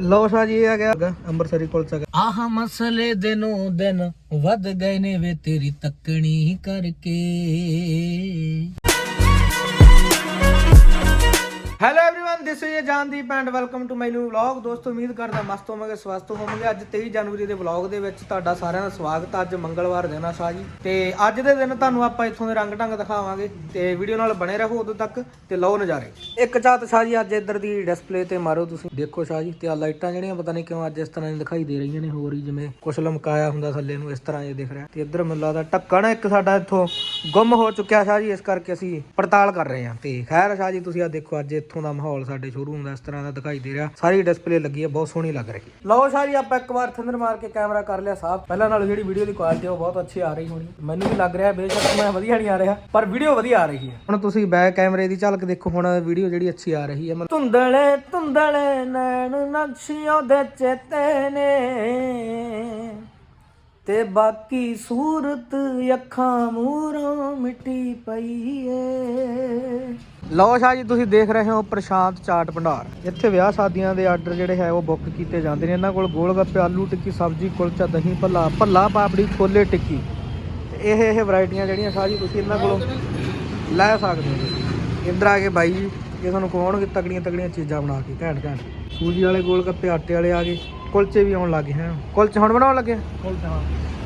ਲਓ ਸ਼ਾਹ ਜੀ, ਇਹ ਆ ਗਿਆ ਅੰਮ੍ਰਿਤਸਰੀ ਕੁਲਚਾ ਆਹ ਮਸਲੇ ਦਿਨੋਂ ਦਿਨ ਵੱਧ ਗਏ ਨੇ ਵੇ ਤੇਰੀ ਤੱਕਣੀ ਕਰਕੇ। Hello everyone this is Jandeep and welcome to my new vlog ਦੋਸਤੋ ਉਮੀਦ ਕਰਦਾ ਮਸਤ ਹੋਵੋਗੇ ਸਵਸਤ ਹੋਵੋਗੇ ਅੱਜ 23 ਜਨਵਰੀ ਦੇ ਵਲੌਗ ਦੇ ਵਿੱਚ ਤੁਹਾਡਾ ਸਾਰਿਆਂ ਦਾ ਸਵਾਗਤ ਹੈ। ਅੱਜ ਮੰਗਲਵਾਰ ਦਿਨ ਆ ਸ਼ਾਹ ਜੀ ਤੇ ਅੱਜ ਦੇ ਦਿਨ ਤੁਹਾਨੂੰ ਆਪਾਂ ਇੱਥੋਂ ਦੇ ਰੰਗ ਢੰਗ ਦਿਖਾਵਾਂਗੇ ਤੇ ਵੀਡੀਓ ਨਾਲ ਬਣੇ ਰਹੋ ਉਦੋਂ ਤੱਕ ਤੇ ਲਓ ਨਜ਼ਾਰੇ ਇੱਕ ਚਾਤ ਸ਼ਾਹ ਜੀ ਅੱਜ ਇੱਧਰ ਦੀ ਡਿਸਪਲੇ ਤੇ ਮਾਰੋ ਤੁਸੀਂ ਦੇਖੋ ਸ਼ਾਹ ਜੀ ਤੇ ਆ ਲਾਈਟਾਂ ਜਿਹੜੀਆਂ ਪਤਾ ਨਹੀਂ ਕਿਉਂ ਅੱਜ ਇਸ ਤਰ੍ਹਾਂ ਦੀ ਦਿਖਾਈ ਦੇ ਰਹੀਆਂ ਨੇ ਹੋਰ ਹੀ ਜਿਵੇਂ ਕੁਛ ਲਮਕਾਇਆ ਹੁੰਦਾ ਥੱਲੇ ਨੂੰ ਇਸ ਤਰ੍ਹਾਂ ਇਹ ਦਿਖ ਰਿਹਾ ਤੇ ਇੱਧਰ ਮੈਨੂੰ ਲੱਗਦਾ ਢੱਕਣ ਇੱਕ ਸਾਡਾ ਇੱਥੋਂ ਗੁੰਮ ਹੋ ਚੁੱਕਿਆ ਸ਼ਾਹ ਜੀ ਇਸ ਕਰਕੇ ਅਸੀਂ ਪੜਤਾਲ ਕਰ ਰਹੇ ਹਾਂ ਤੇ ਖੈਰ ਸ਼ਾਹ ਜੀ ਤੁਸੀਂ ਆ ਦੇਖੋ ਅੱਜ ਇੱਥੋਂ ਦਾ ਮਾਹੌਲ ਸਾਡੇ ਸ਼ੋਰੂਮ ਦਾ ਇਸ ਤਰ੍ਹਾਂ ਦਾ ਦਿਖਾਈ ਦੇ ਰਿਹਾ। ਸਾਰੀ ਡਿਸਪਲੇ ਲੱਗੀ ਹੈ, ਬਹੁਤ ਸੋਹਣੀ ਲੱਗ ਰਹੀ ਹੈ। ਲਓ ਸ਼ਾਹ ਜੀ, ਆਪਾਂ ਇੱਕ ਵਾਰ ਥੰਦਰ ਮਾਰ ਕੇ ਕੈਮਰਾ ਕਰ ਲਿਆ ਸਾਫ਼। ਪਹਿਲਾਂ ਨਾਲ ਜਿਹੜੀ ਵੀਡੀਓ ਦੀ ਕੁਆਲਿਟੀ ਉਹ ਬਹੁਤ ਅੱਛੀ ਆ ਰਹੀ ਹੋਣੀ। ਮੈਨੂੰ ਵੀ ਲੱਗ ਰਿਹਾ, ਬੇਸ਼ੱਕ ਮੈਂ ਵਧੀਆ ਨਹੀਂ ਆ ਰਿਹਾ, ਪਰ ਵੀਡੀਓ ਵਧੀਆ ਆ ਰਹੀ ਹੈ। ਹੁਣ ਤੁਸੀਂ ਬੈਕ ਕੈਮਰੇ ਦੀ ਝਲਕ ਦੇਖੋ, ਹੁਣ ਵੀਡੀਓ ਜਿਹੜੀ ਅੱਛੀ ਆ ਰਹੀ ਹੈ। ਮਤਲਬ ਧੁੰਦਲੇ ਧੁੰਦਲੇ ਨੈਣ ਨਕਸ਼ਿਆਂ ਦੇ ਚੇਤੇ ਨੇ। ਤੇ ਬਾਕੀ ਸੂਰਤ ਅੱਖਾਂ ਮੂਰੋਂ ਮਿੱਟੀ ਪਈ ਏ। ਲਓ ਸ਼ਾਹ ਜੀ, ਤੁਸੀਂ ਦੇਖ ਰਹੇ ਹੋ ਪ੍ਰਸ਼ਾਂਤ ਚਾਟ ਭੰਡਾਰ। ਇੱਥੇ ਵਿਆਹ ਸ਼ਾਦੀਆਂ ਦੇ ਆਰਡਰ ਜਿਹੜੇ ਹੈ ਉਹ ਬੁੱਕ ਕੀਤੇ ਜਾਂਦੇ ਨੇ। ਇਹਨਾਂ ਕੋਲ ਗੋਲ ਗੱਪੇ ਆਲੂ ਟਿੱਕੀ, ਸਬਜ਼ੀ, ਕੁਲਚਾ, ਦਹੀਂ, ਭੱਲਾ ਭੱਲਾ, ਪਾਪੜੀ, ਛੋਲੇ, ਟਿੱਕੀ। ਇਹ ਇਹ ਵੈਰਾਈਟੀਆਂ ਜਿਹੜੀਆਂ ਸ਼ਾਹ ਜੀ, ਤੁਸੀਂ ਇਹਨਾਂ ਕੋਲੋਂ ਲੈ ਸਕਦੇ ਹੋ। ਇੱਧਰ ਆ ਕੇ ਬਾਈ ਜੀ, ਇਹ ਤੁਹਾਨੂੰ ਖਵਾਉਣਗੇ ਤਕੜੀਆਂ ਤਗੜੀਆਂ ਚੀਜ਼ਾਂ ਬਣਾ ਕੇ ਘੈਂਟ ਘੈਂਟ ਸੂਜੀ ਵਾਲੇ ਗੋਲ ਗੱਪੇ ਆਟੇ ਵਾਲੇ ਆ ਗਏ। ਕੁਲਚੇ ਵੀ ਆਉਣ ਲੱਗੇ ਹੈ। ਕੁਲਚੇ ਹੁਣ ਬਣਾਉਣ ਲੱਗੇ? ਕੁਲਚਾ ਹਾਂ।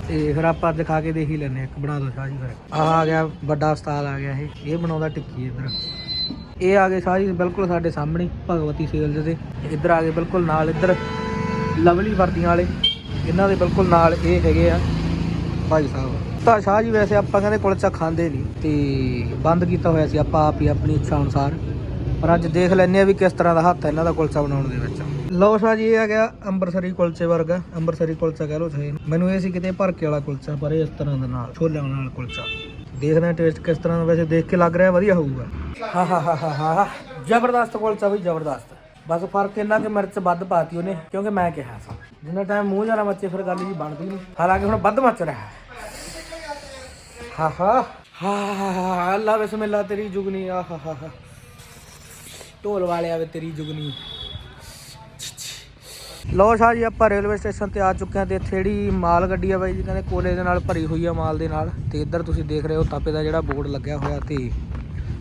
ਤੇ ਫਿਰ ਆਪਾਂ ਅੱਜ ਖਾ ਕੇ ਦੇਖ ਹੀ ਲੈਨੇ ਇੱਕ ਬਣਾ ਦੋ ਸ਼ਾਹ ਜੀ ਫਿਰ। ਆਹ ਆ ਗਿਆ ਵੱਡਾ ਉਸਤਾਦ ਆ ਗਿਆ ਇਹ। ਇਹ ਬਣਾਉਂਦਾ ਟਿੱਕੀ ਇੱਧਰ। ਇਹ ਆ ਗਏ ਸ਼ਾਹ ਜੀ ਬਿਲਕੁਲ ਸਾਡੇ ਸਾਹਮਣੇ ਭਗਵਤੀ ਸੇਲਜ਼ ਦੇ। ਇੱਧਰ ਆ ਗਏ ਬਿਲਕੁਲ ਨਾਲ ਇੱਧਰ ਲਵਲੀ ਵਰਦੀਆਂ ਵਾਲੇ। ਇਹਨਾਂ ਦੇ ਬਿਲਕੁਲ ਨਾਲ ਇਹ ਹੈਗੇ ਆ ਭਾਈ ਸਾਹਿਬ। ਤਾਂ ਸ਼ਾਹ ਜੀ ਵੈਸੇ ਆਪਾਂ ਕਹਿੰਦੇ ਕੁਲਚਾ ਖਾਂਦੇ ਨਹੀਂ ਤੇ ਬੰਦ ਕੀਤਾ ਹੋਇਆ ਸੀ ਆਪਾਂ ਆਪ ਹੀ ਆਪਣੀ ਇੱਛਾ ਅਨੁਸਾਰ। ਪਰ ਅੱਜ ਦੇਖ ਲੈਨੇ ਆ ਵੀ ਕਿਸ ਤਰ੍ਹਾਂ ਦਾ ਹੱਥ ਹੈ ਇਹਨਾਂ ਦਾ ਕੁਲਚਾ ਬਣਾਉਣ ਦੇ ਵਿੱਚ। ਲਓ ਸ਼ਾਹ ਜੀ, ਇਹ ਆ ਗਿਆ ਅੰਮ੍ਰਿਤਸਰੀ ਕੁਲਚੇ ਵਰਗਾ ਅੰਮ੍ਰਿਤਸਰੀ ਕੁਲਚਾ ਕਹਿ ਲਓ ਚਾਹੇ ਮੈਨੂੰ ਇਹ ਸੀ ਕਿਤੇ ਭਰਕੇ ਵਾਲਾ ਕੁਲਚਾ, ਪਰ ਇਹ ਇਸ ਤਰ੍ਹਾਂ ਦੇ ਨਾਲ, ਛੋਲਿਆਂ ਨਾਲ ਕੁਲਚਾ। ਦੇਖਦੇ ਆ ਟੇਸਟ ਕਿਸ ਤਰ੍ਹਾਂ ਦਾ, ਵੈਸੇ ਦੇਖ ਕੇ ਲੱਗ ਰਿਹਾ, ਵਧੀਆ ਹੋਊਗਾ। ਹਾ ਹਾ ਹਾ ਹਾ ਹਾ ਜ਼ਬਰਦਸਤ ਕੁਲਚਾ ਬਈ, ਜ਼ਬਰਦਸਤ। ਬਸ ਫ਼ਰਕ ਇਹਨਾਂ ਕਿ ਮਿਰਚ ਵੱਧ ਪਾਤੀ ਉਹਨੇ, ਕਿਉਂਕਿ ਮੈਂ ਕਿਹਾ ਸੀ। ਜਿੰਨਾ ਟਾਈਮ ਮੂੰਹ ਜਾਣਾ ਮੱਚੇ, ਫਿਰ ਗੱਲ ਜੀ ਬਣਦੀ ਨਹੀਂ। ਹਾਲਾਂਕਿ ਹੁਣ ਵੱਧ ਮੱਚ ਰਿਹਾ ਹੈ। ਹਾ ਹਾ। ਹਾ ਅੱਲਾ ਬਿਸਮਿਲ੍ਲਾ, ਤੇਰੀ ਜੁਗਨੀ। ਆ ਹਾ ਹਾ ਢੋਲ ਵਾਲੇ ਆਵੇ ਤੇਰੀ ਜੁਗਨੀ। ਲੋ ਸ਼ਾਹ ਜੀ ਆਪਾਂ ਰੇਲਵੇ ਸਟੇਸ਼ਨ ਤੇ ਆ ਚੁੱਕੇ ਹਾਂ ਤੇ ਇੱਥੇ ਜਿਹੜੀ ਮਾਲ ਗੱਡੀ ਆ ਬਾਈ ਜੀ, ਕਹਿੰਦੇ ਕੋਲੇ ਦੇ ਨਾਲ ਭਰੀ ਹੋਈ ਆ ਮਾਲ ਦੇ ਨਾਲ। ਤੇ ਇੱਧਰ ਤੁਸੀਂ ਦੇਖ ਰਹੇ ਹੋ ਤਾਪੇ ਦਾ ਜਿਹੜਾ ਬੋਰਡ ਲੱਗਿਆ ਹੋਇਆ ਤੇ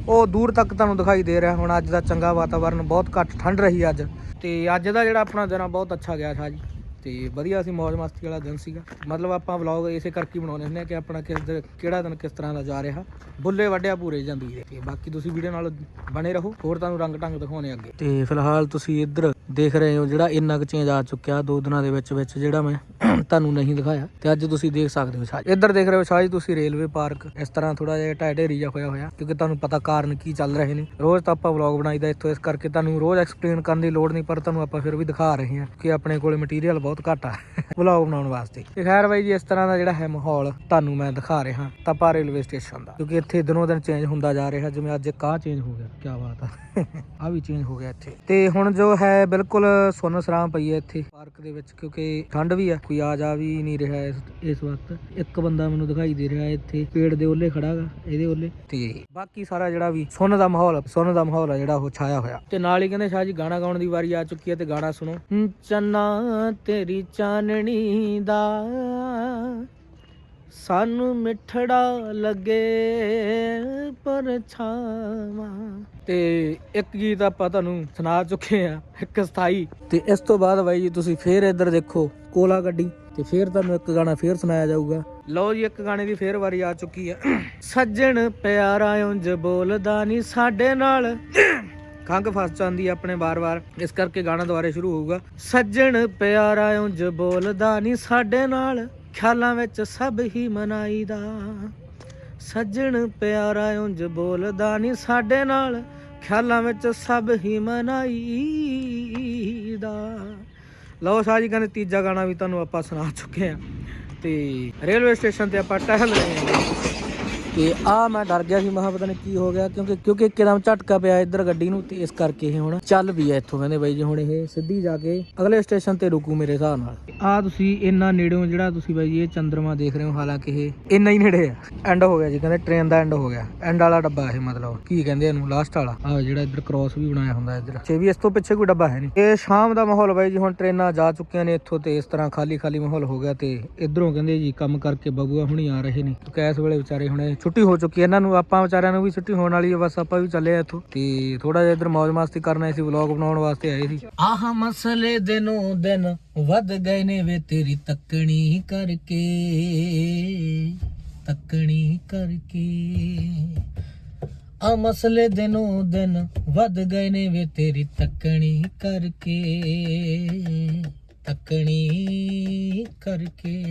ਉਹ ਦੂਰ ਤੱਕ ਤੁਹਾਨੂੰ ਦਿਖਾਈ ਦੇ ਰਿਹਾ। ਹੁਣ ਅੱਜ ਦਾ ਚੰਗਾ ਵਾਤਾਵਰਨ, ਬਹੁਤ ਘੱਟ ਠੰਡ ਰਹੀ ਅੱਜ। ਤੇ ਅੱਜ ਦਾ ਜਿਹੜਾ ਆਪਣਾ ਦਿਨ ਆ, ਬਹੁਤ ਅੱਛਾ ਗਿਆ ਸ਼ਾਹ ਜੀ ਤੇ ਵਧੀਆ ਸੀ ਮौज ਮਸਤੀ ਵਾਲਾ ਦਿਨ ਸੀਗਾ। ਮਤਲਬ ਆਪਾਂ ਵਲੌਗ ਇਸੇ ਕਰਕੇ ਹੀ ਬਣਾਉਂਦੇ ਹੁੰਦੇ ਆ ਕਿ ਆਪਣਾ ਕਿਸ ਦਿਨ, ਕਿਹੜਾ ਦਿਨ ਕਿਸ ਤਰ੍ਹਾਂ ਦਾ ਜਾ ਰਿਹਾ। ਬੁੱਲੇ ਵੱਡਿਆ ਪੂਰੇ ਜਾਂਦੀ ਹੈ। ਤੇ ਬਾਕੀ ਤੁਸੀਂ ਵੀਡੀਓ ਨਾਲ ਬਣੇ ਰਹੋ, ਹੋਰ ਤੁਹਾਨੂੰ ਰੰਗ ਢੰਗ ਦਿਖਾਉਣੇ ਅੱਗੇ। ਤੇ ਫਿਲਹਾਲ ਤੁਸੀਂ ਇੱਧਰ ਦੇਖ ਰਹੇ ਹੋ ਜਿਹੜਾ ਇੰਨਾ ਕੁ ਚੇਂਜ ਆ ਚੁੱਕਿਆ ਦੋ ਦਿਨਾਂ ਦੇ ਵਿੱਚ ਵਿੱਚ ਜਿਹੜਾ ਮੈਂ ਤੁਹਾਨੂੰ ਨਹੀਂ ਦਿਖਾਇਆ। ਤੇ ਅੱਜ ਤੁਸੀਂ ਦੇਖ ਸਕਦੇ ਹੋ ਸ਼ਾਇਦ ਇੱਧਰ ਦੇਖ ਰਹੇ ਹੋ ਸ਼ਾਇਦ ਤੁਸੀਂ ਰੇਲਵੇ ਪਾਰਕ, ਇਸ ਤਰ੍ਹਾਂ ਥੋੜਾ ਜਿਹਾ ਢਹਿ ਢੇਰੀ ਜਿਹਾ ਹੋਇਆ ਹੋਇਆ, ਕਿਉਂਕਿ ਤੁਹਾਨੂੰ ਪਤਾ ਕਾਰਨ ਕੀ ਚੱਲ ਰਹੇ ਨੇ। ਰੋਜ਼ ਤਾਂ ਆਪਾਂ ਵਲੌਗ ਬਣਾਈਦਾ ਇੱਥੋਂ, ਇਸ ਕਰਕੇ ਤੁਹਾਨੂੰ ਰੋਜ਼ ਐਕਸਪਲੇਨ ਕਰਨ ਦੀ ਲੋੜ ਨਹੀਂ, ਪਰ ਤੁਹਾਨੂੰ ਆਪਾਂ ਫਿਰ ਵੀ ਦਿਖਾ ਰਹੇ ਹਾਂ ਕਿ ਆਪਣੇ ਕੋਲੇ ਮਟੀਰੀਅਲ ਬਹੁਤ ਘੱਟ ਆ ਵਲੌਗ ਬਣਾਉਣ ਵਾਸਤੇ। ਤੇ ਖੈਰ ਬਾਈ ਜੀ, ਇਸ ਤਰ੍ਹਾਂ ਦਾ ਜਿਹੜਾ ਹੈ ਮਾਹੌਲ ਤੁਹਾਨੂੰ ਮੈਂ ਦਿਖਾ ਰਿਹਾ, ਤਾਂ ਪਾ ਰੇਲਵੇ ਸਟੇਸ਼ਨ ਦਾ। ਕਿਉਂਕਿ ਇੱਥੇ ਦਿਨੋਂ ਦਿਨ ਚੇਂਜ ਹੁੰਦਾ ਜਾ ਰਿਹਾ, ਜਿਵੇਂ ਅੱਜ ਇੱਕ ਚੇਂਜ ਹੋ ਗਿਆ ਕੀ ਬਾਤ ਆ। ਆ ਵੀ ਚੇਂਜ ਹੋ ਗਿਆ ਇੱਥੇ। ਤੇ ਹੁਣ ਜੋ ਹੈ ਬਿਲਕੁਲ ਸੁੰਨ ਸਰਾਂ ਪਈ ਹੈ ਇੱਥੇ ਪਾਰਕ ਦੇ ਵਿੱਚ ਕਿਉਂਕਿ ਠੰਡ ਵੀ ਆ। ਕੋਈ ਆ ਜਾ ਵੀ ਨਹੀਂ ਰਿਹਾ ਇਸ ਇਸ ਵਕਤ। ਇੱਕ ਬੰਦਾ ਮੈਨੂੰ ਦਿਖਾਈ ਦੇ ਰਿਹਾ ਇੱਥੇ ਪੇੜ ਦੇ ਉੱਲੇ ਖੜਾਗਾ ਇਹਦੇ ਉੱਲੇ ਤੇ ਬਾਕੀ ਸਾਰਾ ਜਿਹੜਾ ਵੀ ਸੁੰਨ ਦਾ ਮਾਹੌਲ ਸੁੰਨ ਦਾ ਮਾਹੌਲ ਆ ਜਿਹੜਾ ਉਹ ਛਾਇਆ ਹੋਇਆ। ਤੇ ਨਾਲ ਹੀ ਕਹਿੰਦੇ ਸ਼ਾਹ ਜੀ ਗਾਣਾ ਗਾਉਣ ਦੀ ਵਾਰੀ ਆ ਚੁੱਕੀ ਹੈ ਤੇ ਗਾਣਾ ਸੁਣੋ। ਹਮ, ਚੰਨਾ ਤੇਰੀ ਚਾਨਣੀ ਦਾ ਸਾਨੂੰ ਮਿੱਠੜਾ ਲੱਗੇ ਪਰਛਾਵਾਂ ਤੇ ਇੱਕ ਗੀਤ ਆਪਾਂ ਤੁਹਾਨੂੰ ਸੁਣਾ ਚੁੱਕੇ ਆ ਇੱਕ ਸਥਾਈ। ਤੇ ਇਸ ਤੋਂ ਬਾਅਦ ਬਾਈ ਜੀ ਤੁਸੀਂ ਫੇਰ ਇੱਧਰ ਦੇਖੋ, ਕੋਲਾ ਗੱਡੀ। ਤੇ ਫੇਰ ਤੁਹਾਨੂੰ ਇੱਕ ਗਾਣਾ ਫੇਰ ਸੁਣਾਇਆ ਜਾਊਗਾ। ਲਓ ਜੀ, ਇੱਕ ਗਾਣੇ ਦੀ ਫੇਰ ਵਾਰੀ ਆ ਚੁੱਕੀ ਆ। ਸੱਜਣ ਪਿਆਰਾ ਉਂਝ ਬੋਲਦਾ ਨਹੀਂ ਸਾਡੇ ਨਾਲ। ਖੰਗ ਫਸ ਜਾਂਦੀ ਆ ਆਪਣੇ ਬਾਰ-ਬਾਰ ਇਸ ਕਰਕੇ ਗਾਣਾ ਦੁਬਾਰੇ ਸ਼ੁਰੂ ਹੋਊਗਾ। ਸੱਜਣ ਪਿਆਰਾ ਉਂਝ ਬੋਲਦਾ ਨਹੀਂ ਸਾਡੇ ਨਾਲ। ਖਿਆਲਾਂ ਵਿੱਚ ਸਭ ਹੀ ਮਨਾਈਦਾ। ਸੱਜਣ ਪਿਆਰਾ ਉਂਝ ਬੋਲਦਾ ਨਹੀਂ ਸਾਡੇ ਨਾਲ, ਖਿਆਲਾਂ ਵਿੱਚ ਸਭ ਹੀ ਮਨਾਈਦਾ। ਲਓ ਸ਼ਾਹ ਜੀ ਕਹਿੰਦੇ ਤੀਜਾ ਗਾਣਾ ਵੀ ਤੁਹਾਨੂੰ ਆਪਾਂ ਸੁਣਾ ਚੁੱਕੇ ਆ ਤੇ ਰੇਲਵੇ ਸਟੇਸ਼ਨ ਤੇ ਆਪਾਂ ਟਹਿਲ ਰਹੇ ਹਾਂ। ਤੇ ਆ ਮੈਂ ਡਰ ਗਿਆ ਸੀ, ਮੈਂ ਪਤਾ ਨਹੀਂ ਕੀ ਹੋ ਗਿਆ, ਕਿਉਂਕਿ ਕਿਉਂਕਿ ਇੱਕਦਮ ਝਟਕਾ ਪਿਆ ਇੱਧਰ ਗੱਡੀ ਨੂੰ ਤੇ ਇਸ ਕਰਕੇ ਇਹ ਹੁਣ ਚੱਲ ਵੀ ਆ ਇੱਥੋਂ ਕਹਿੰਦੇ ਬਾਈ ਜੀ, ਹੁਣ ਇਹ ਸਿੱਧੀ ਜਾ ਕੇ ਅਗਲੇ ਸਟੇਸ਼ਨ ਤੇ ਰੁਕੂ ਮੇਰੇ ਹਿਸਾਬ ਨਾਲ। ਆ ਤੁਸੀਂ ਇੰਨਾ ਨੇੜਿਓਂ ਜਿਹੜਾ ਤੁਸੀਂ ਬਾਈ ਜੀ ਇਹ ਚੰਦਰਮਾ ਦੇਖ ਰਹੇ ਹੋ, ਹਾਲਾਂਕਿ ਇਹ ਇੰਨਾ ਹੀ ਨੇੜੇ ਆ। ਐਂਡ ਹੋ ਗਿਆ ਜੀ, ਕਹਿੰਦੇ ਟ੍ਰੇਨ ਦਾ ਐਂਡ ਹੋ ਗਿਆ। ਐਂਡ ਵਾਲਾ ਡੱਬਾ ਇਹ ਮਤਲਬ, ਕੀ ਕਹਿੰਦੇ ਇਹਨੂੰ ਲਾਸਟ ਵਾਲਾ। ਆ ਜਿਹੜਾ ਇੱਧਰ ਕ੍ਰਾਸ ਵੀ ਬਣਾਇਆ ਹੁੰਦਾ ਇੱਧਰ। ਛੇ ਵੀ ਇਸ ਤੋਂ ਪਿੱਛੇ ਕੋਈ ਡੱਬਾ ਹੈ ਨਹੀਂ ਇਹ ਸ਼ਾਮ ਦਾ ਮਾਹੌਲ ਬਾਈ ਜੀ, ਹੁਣ ਟ੍ਰੇਨਾਂ ਜਾ ਚੁੱਕੀਆਂ ਨੇ ਇੱਥੋਂ ਤੇ ਇਸ ਤਰ੍ਹਾਂ ਖਾਲੀ ਖਾਲੀ ਮਾਹੌਲ ਹੋ ਗਿਆ ਤੇ ਇਧਰੋਂ ਕਹਿੰਦੇ ਜੀ, ਕੰਮ ਕਰਕੇ ਬਬੂਆ ਹੁਣੀ ਆ ਰਹੇ ਨੇ। ਕਿਉਂਕਿ ਇਸ ਵੇਲੇ ਵਿਚਾਰੇ ਹੁਣੇ ਛੁੱਟੀ ਹੋ ਚੁੱਕੀ ਹੈ। ਇਹਨਾਂ ਨੂੰ ਆਪਾਂ ਵਿਚਾਰਿਆਂ ਨੂੰ ਵੀ ਛੁੱਟੀ ਹੋਣ ਵਾਲੀ ਹੈ। ਬਸ ਆਪਾਂ ਵੀ ਚੱਲੇ ਆ ਇੱਥੋਂ। ਤੇ ਥੋੜਾ ਜਿਹਾ ਇਧਰ ਮौज ਮਸਤੀ ਕਰਨਾ ਸੀ ਵਲੌਗ ਬਣਾਉਣ ਵਾਸਤੇ ਆਏ ਸੀ। ਆਹ ਮਸਲੇ ਦਿਨੋਂ ਦਿਨ ਵੱਧ ਗਏ ਨੇ ਵੇ ਤੇਰੀ ਤੱਕਣੀ ਕਰਕੇ। ਤੱਕਣੀ ਕਰਕੇ। ਆ ਮਸਲੇ ਦਿਨੋਂ ਦਿਨ ਵੱਧ ਗਏ ਨੇ ਵੇ ਤੇਰੀ ਤੱਕਣੀ ਕਰਕੇ। ਤੱਕਣੀ ਕਰਕੇ।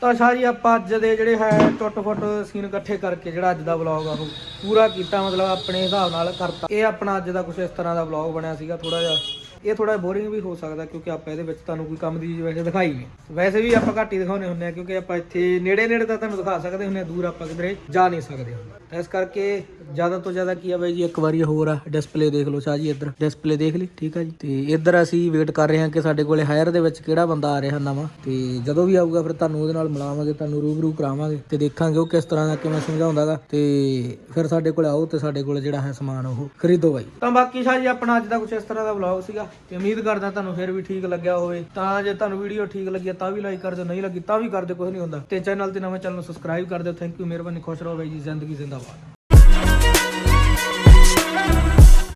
ਤਾਂ ਸ਼ਾਹ ਜੀ, ਆਪਾਂ ਅੱਜ ਦੇ ਜਿਹੜੇ ਹੈ ਟੁੱਟ ਫੁੱਟ ਸੀਨ ਇਕੱਠੇ ਕਰਕੇ ਜਿਹੜਾ ਅੱਜ ਦਾ ਵਲੌਗ ਆ, ਉਹ ਪੂਰਾ ਕੀਤਾ, ਮਤਲਬ ਆਪਣੇ ਹਿਸਾਬ ਨਾਲ ਕਰਤਾ। ਇਹ ਆਪਣਾ ਅੱਜ ਦਾ ਕੁਝ ਇਸ ਤਰ੍ਹਾਂ ਦਾ ਵਲੌਗ ਬਣਿਆ ਸੀਗਾ ਥੋੜਾ ਜਿਹਾ ਇਹ ਥੋੜਾ ਬੋਰਿੰਗ ਵੀ ਹੋ ਸਕਦਾ ਕਿਉਂਕਿ ਆਪਾਂ ਇਹਦੇ ਵਿੱਚ ਤੁਹਾਨੂੰ ਕੋਈ ਕੰਮ ਦੀ ਚੀਜ਼ ਵੈਸੇ ਦਿਖਾਈ ਨਹੀਂ ਵੈਸੇ ਵੀ ਆਪਾਂ ਘੱਟ ਹੀ ਦਿਖਾਉਨੇ ਹੁੰਦੇ ਆ ਕਿਉਂਕਿ ਆਪਾਂ ਇੱਥੇ ਨੇੜੇ ਨੇੜੇ ਤਾਂ ਤੁਹਾਨੂੰ ਦਿਖਾ ਸਕਦੇ ਹੁੰਦੇ ਆ ਦੂਰ ਆਪਾਂ ਕਿਧਰੇ ਜਾ ਨਹੀਂ ਸਕਦੇ ਤਾਂ ਇਸ ਕਰਕੇ ਜ਼ਿਆਦਾ ਤੋਂ ਜ਼ਿਆਦਾ ਕੀ ਆ ਬਾਈ ਜੀ, ਇੱਕ ਵਾਰੀ ਹੋਰ ਆ ਡਿਸਪਲੇ ਦੇਖ ਲਓ ਸ਼ਾਹ ਜੀ ਇੱਧਰ। ਡਿਸਪਲੇ ਦੇਖ ਲਈ, ਠੀਕ ਆ ਜੀ। ਤੇ ਇੱਧਰ ਅਸੀਂ ਵੇਟ ਕਰ ਰਹੇ ਹਾਂ ਕਿ ਸਾਡੇ ਕੋਲੇ ਹਾਇਰ ਦੇ ਵਿੱਚ ਕਿਹੜਾ ਬੰਦਾ ਆ ਰਿਹਾ ਨਵਾਂ। ਤੇ ਜਦੋਂ ਵੀ ਆਊਗਾ ਫਿਰ ਤੁਹਾਨੂੰ ਉਹਦੇ ਨਾਲ ਮਿਲਾਵਾਂਗੇ, ਤੁਹਾਨੂੰ ਰੂਬਰੂ ਕਰਾਵਾਂਗੇ ਤੇ ਦੇਖਾਂਗੇ ਉਹ ਕਿਸ ਤਰ੍ਹਾਂ ਦਾ ਕਿਵੇਂ ਸਮਝਾਉਂਦਾਗਾ। ਤੇ ਫਿਰ ਸਾਡੇ ਕੋਲ ਆਓ ਤੇ ਸਾਡੇ ਕੋਲ ਜਿਹੜਾ ਹੈ ਸਮਾਨ ਉਹ ਖਰੀਦੋ ਬਾਈ। ਤਾਂ ਬਾਕੀ ਸ਼ਾਹ ਜੀ, ਆਪਣਾ ਅੱਜ ਦਾ ਕੁਝ ਇਸ ਤਰ੍ਹਾਂ ਦਾ ਵਲੌਗ ਸੀਗਾ। ਤੇ ਉਮੀਦ ਕਰਦਾ ਤੁਹਾਨੂੰ ਫਿਰ ਵੀ ਠੀਕ ਲੱਗਿਆ ਹੋਵੇ। ਤਾਂ ਜੇ ਤੁਹਾਨੂੰ ਵੀਡੀਓ ਠੀਕ ਲੱਗੀ ਤਾਂ ਵੀ ਲਾਈਕ ਕਰ ਦਿਓ, ਨਹੀਂ ਲੱਗੀ ਤਾਂ ਵੀ ਕਰ ਦਿਓ ਕੁਝ ਨਹੀਂ ਹੁੰਦਾ। ਤੇ ਚੈਨਲ ਤੇ ਨਵੇਂ ਚੈਨਲ ਨੂੰ ਸਬਸਕ੍ਰਾਈਬ ਕਰ ਦਿਓ। ਥੈਂਕ ਯੂ ਮਿਹਰਬਾਨੀ, ਖੁਸ਼ ਰਹੋ ਬਾਈ ਜੀ, ਜ਼ਿੰਦਗੀ ਜ਼ਿੰਦਾਬਾਦ।